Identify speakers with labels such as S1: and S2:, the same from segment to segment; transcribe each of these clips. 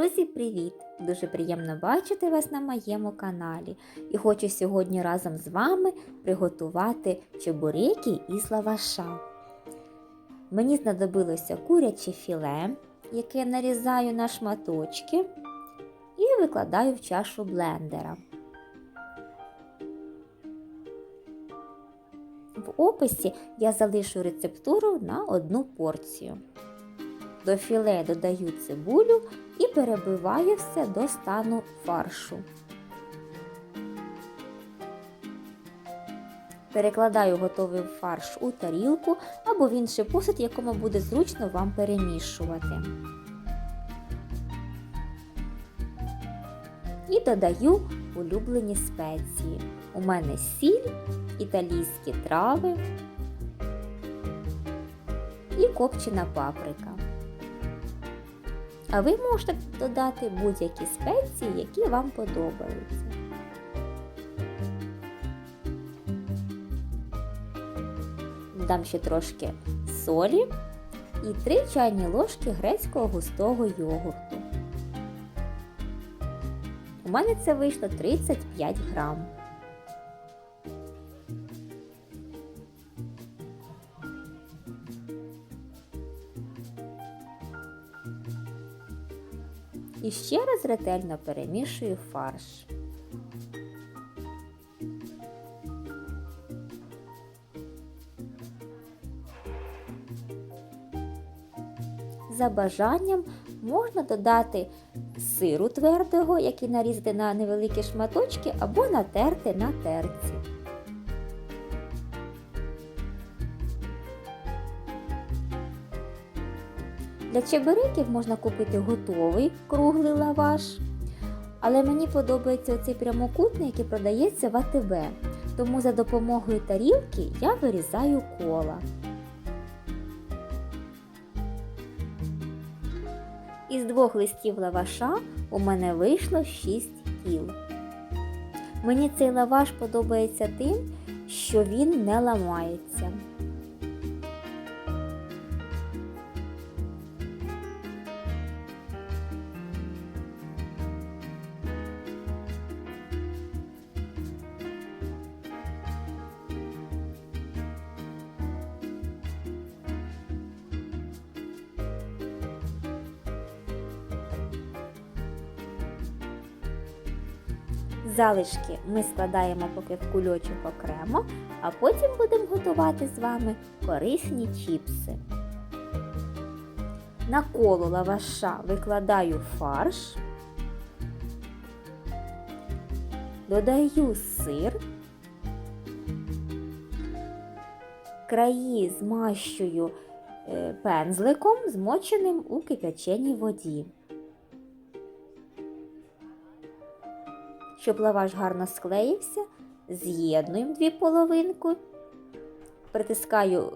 S1: Друзі, привіт! Дуже приємно бачити вас на моєму каналі. І хочу сьогодні разом з вами приготувати чебуреки із лаваша. Мені знадобилося куряче філе, яке я нарізаю на шматочки і викладаю в чашу блендера. В описі я залишу рецептуру на одну порцію. До філе додаю цибулю і перебиваю все до стану фаршу. Перекладаю готовий фарш у тарілку або в інший посуд, якому буде зручно вам перемішувати. І додаю улюблені спеції. У мене сіль, італійські трави і копчена паприка. А ви можете додати будь-які спеції, які вам подобаються. Додам ще трошки солі і 3 чайні ложки грецького густого йогурту. У мене це вийшло 35 грам. І ще раз ретельно перемішую фарш. За бажанням можна додати сиру твердого, який нарізати на невеликі шматочки, або натерти на терці. Для чебуреків можна купити готовий круглий лаваш. Але мені подобається оцей прямокутний, який продається в АТБ. Тому за допомогою тарілки я вирізаю кола. Із двох листів лаваша у мене вийшло 6 кіл. Мені цей лаваш подобається тим, що він не ламається. Залишки ми складаємо поки в кульочок окремо, а потім будемо готувати з вами корисні чіпси. На коло лаваша викладаю фарш, додаю сир, краї змащую е, пензликом, змоченим у кип'яченій воді. Щоб лаваш гарно склеївся, з'єднуємо дві половинки, притискаю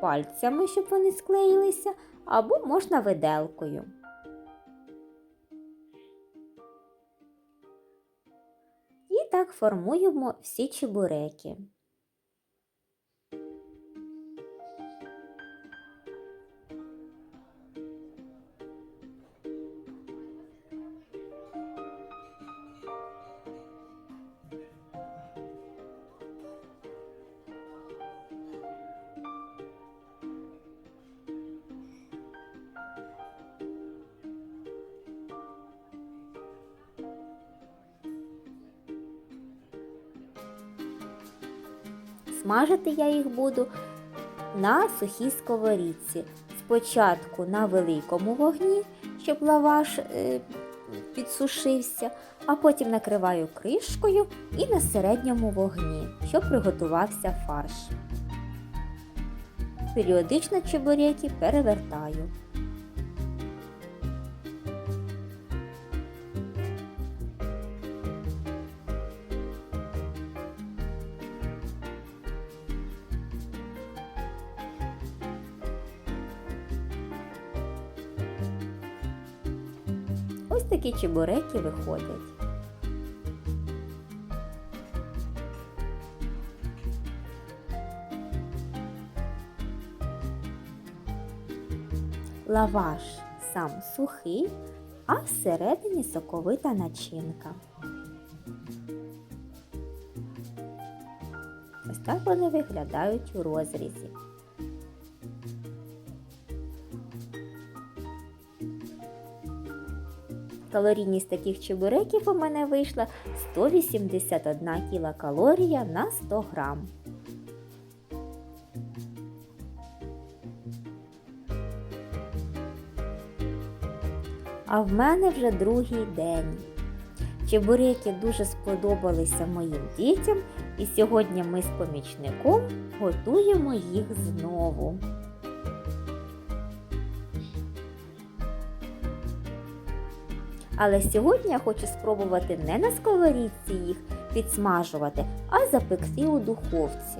S1: пальцями, щоб вони склеїлися, або можна виделкою. І так формуємо всі чебуреки. Смажити я їх буду на сухій сковорідці. Спочатку на великому вогні, щоб лаваш е, підсушився, а потім накриваю кришкою і на середньому вогні, щоб приготувався фарш. Періодично чебуреки перевертаю. Ось такі чебуреки виходять. Лаваш сам сухий, а всередині соковита начинка. Ось так вони виглядають у розрізі. Калорійність таких чебуреків у мене вийшла 181 кілокалорія на 100 грам. А в мене вже другий день. Чебуреки дуже сподобалися моїм дітям, і сьогодні ми з помічником готуємо їх знову. Але сьогодні я хочу спробувати не на сковорідці їх підсмажувати, а запекти у духовці.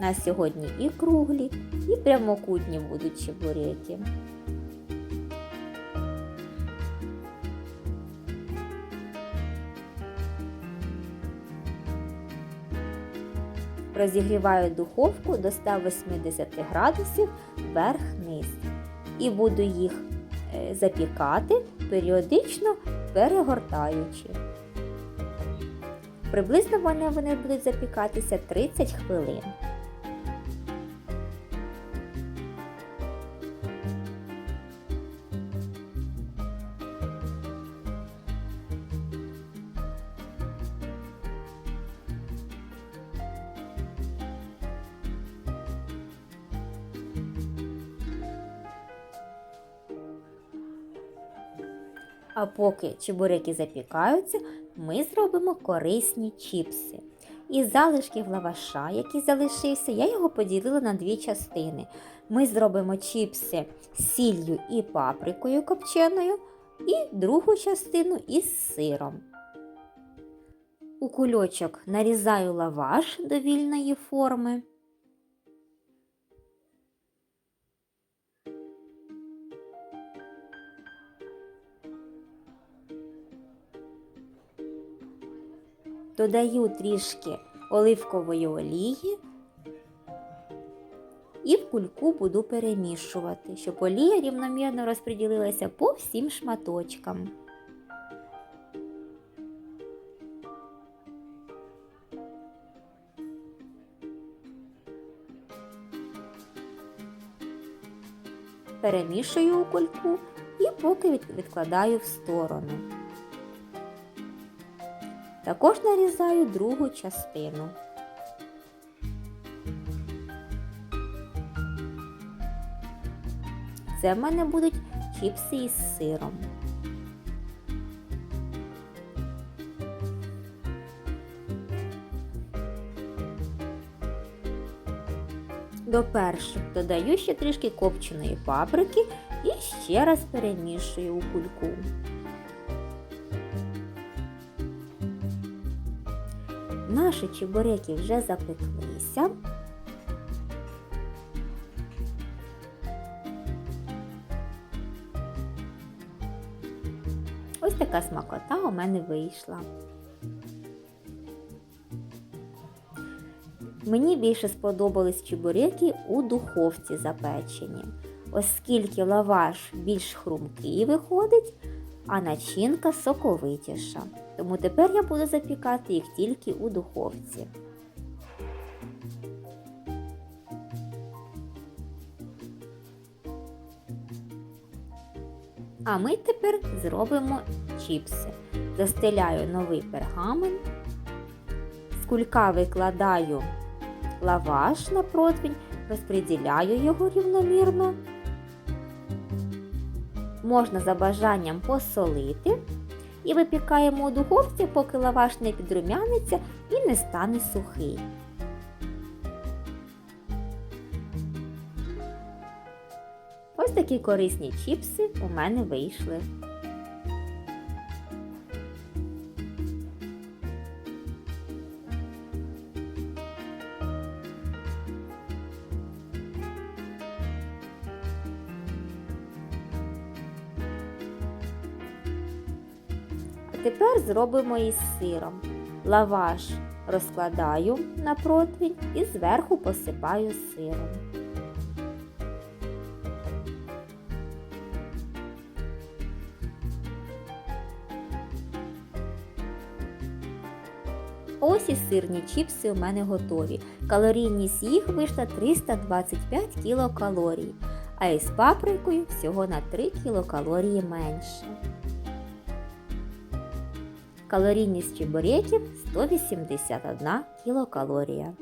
S1: На сьогодні і круглі, і прямокутні будуть чебуреки. Розігріваю духовку до 180 градусів вверх-низ. І буду їх е, запікати періодично перегортаючи. Приблизно вони будуть запікатися 30 хвилин. А поки чебуреки запікаються, ми зробимо корисні чіпси. Із залишків лаваша, який залишився, я його поділила на дві частини. Ми зробимо чіпси з сіллю і паприкою копченою, і другу частину із сиром. У кульочок нарізаю лаваш до вільної форми. Додаю трішки оливкової олії і в кульку буду перемішувати, щоб олія рівномірно розподілилася по всім шматочкам. Перемішую у кульку і поки відкладаю в сторону. Також нарізаю другу частину. Це в мене будуть чіпси із сиром. До перших додаю ще трішки копченої паприки і ще раз перемішую у кульку. Наші чебуреки вже запеклися. Ось така смакота у мене вийшла. Мені більше сподобались чебуреки у духовці запечені, оскільки лаваш більш хрумкий виходить, а начинка соковитіша. Тому тепер я буду запікати їх тільки у духовці. А ми тепер зробимо чіпси. Застеляю новий пергамент, з кулька викладаю лаваш на противень, розподіляю його рівномірно. Можна за бажанням посолити і випікаємо у духовці, поки лаваш не підрумяниться і не стане сухий. Ось такі корисні чіпси у мене вийшли. тепер зробимо із сиром. Лаваш розкладаю на противінь і зверху посипаю сиром. Ось і сирні чіпси у мене готові. Калорійність їх вийшла 325 кілокалорій, а із паприкою всього на 3 кілокалорії менше. Калорійність чебуреків 181 кілокалорія.